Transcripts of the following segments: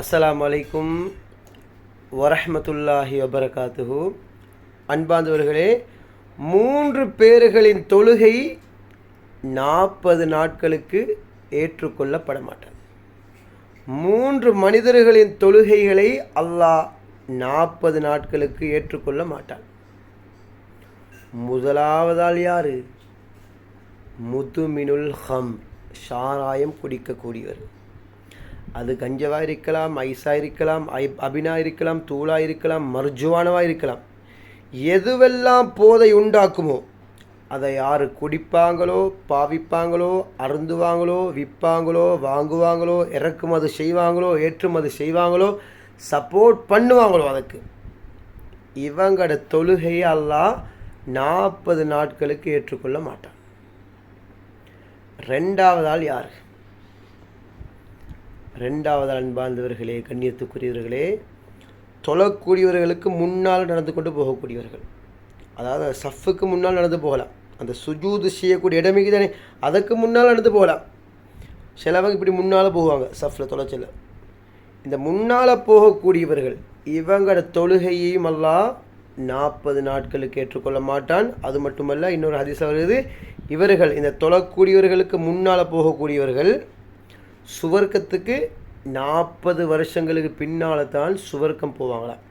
அஸ்லாம் வலைக்கும் வரஹமத்துல்லாஹி வபரகாத்துஹு. அன்பாந்தவர்களே மூன்று பேர்களின் தொழுகை நாற்பது நாட்களுக்கு ஏற்றுக்கொள்ளப்பட மாட்டாது. மூன்று மனிதர்களின் தொழுகைகளை அல்லாஹ் நாற்பது நாட்களுக்கு ஏற்றுக்கொள்ள மாட்டான். முதலாவதால் யார்? முதுமினுல் ஹம் ஷாராயம் குடிக்கக்கூடியவர். அது கஞ்சவாக இருக்கலாம் ஐஸாக இருக்கலாம் ஐ அபினாக இருக்கலாம் தூளாக இருக்கலாம் மர்ஜுவானவாக இருக்கலாம். எதுவெல்லாம் போதை உண்டாக்குமோ அதை யார் குடிப்பாங்களோ பாவிப்பாங்களோ அருந்துவாங்களோ விற்பாங்களோ வாங்குவாங்களோ இறக்குமதி செய்வாங்களோ ஏற்றுமதி செய்வாங்களோ சப்போர்ட் பண்ணுவாங்களோ அதுக்கு. இவங்களோட தொழுகையெல்லாம் நாற்பது நாட்களுக்கு ஏற்றுக்கொள்ள மாட்டான். ரெண்டாவது ஆள் யார்? ரெண்டாவது அன்பார்ந்தவர்களே கண்ணியத்துக்குரியவர்களே தொழக்கூடியவர்களுக்கு முன்னால் நடந்து கொண்டு போகக்கூடியவர்கள். அதாவது சஃப்புக்கு முன்னால் நடந்து போகலாம். அந்த சுஜூது செய்யக்கூடிய இடமைக்கு தானே அதுக்கு முன்னால் நடந்து போகலாம். சிலவங்க இப்படி முன்னால் போவாங்க சஃப்பில் தொலைச்சல இந்த முன்னால் போகக்கூடியவர்கள் இவங்களோட தொழுகையையும் எல்லாம் நாற்பது நாட்களுக்கு ஏற்றுக்கொள்ள மாட்டான். அது மட்டுமல்ல இன்னொரு அதிசயம் வருது இவர்கள் இந்த தொழக்கூடியவர்களுக்கு முன்னால் போகக்கூடியவர்கள் சுவர்க்கத்துக்கு நாற்பது வருஷங்களுக்கு பின்னால் தான் சுவர்க்கம் போவாங்களாம்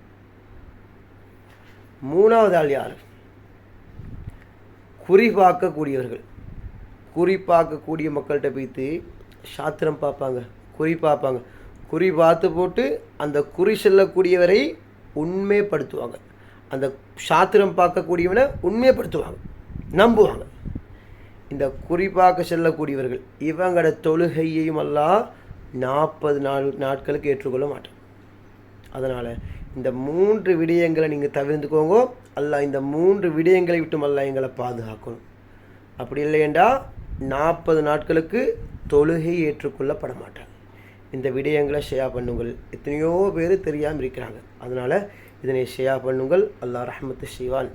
மூணாவது ஆள் யார்? குறி பார்க்கக்கூடியவர்கள் குறி பார்க்கக்கூடிய மக்கள்கிட்ட போய்த்து சாத்திரம் பார்ப்பாங்க குறி பார்ப்பாங்க. குறி பார்த்து போட்டு அந்த குறி செல்லக்கூடியவரை உண்மைப்படுத்துவாங்க. அந்த சாத்திரம் பார்க்கக்கூடியவனை உண்மைப்படுத்துவாங்க. நம்புவாங்க. இந்த குறிப்பாக செல்லக்கூடியவர்கள் இவங்களோட தொழுகையையும் எல்லாம் நாற்பது நாள் நாட்களுக்கு ஏற்றுக்கொள்ள மாட்டோம் அதனால் இந்த மூன்று விடயங்களை நீங்கள் தவிர்த்துக்கோங்க. அல்ல இந்த மூன்று விடயங்களை விட்டும் அல்ல எங்களை பாதுகாக்கணும். அப்படி இல்லையென்றா நாற்பது நாட்களுக்கு தொழுகை ஏற்றுக்கொள்ளப்பட மாட்டாங்க இந்த விடயங்களை ஷேர் பண்ணுங்கள். எத்தனையோ பேர் தெரியாமல் இருக்கிறாங்க. அதனால் இதனை ஷேர் பண்ணுங்கள். அல்லாஹ் ரஹமத்து சிவான்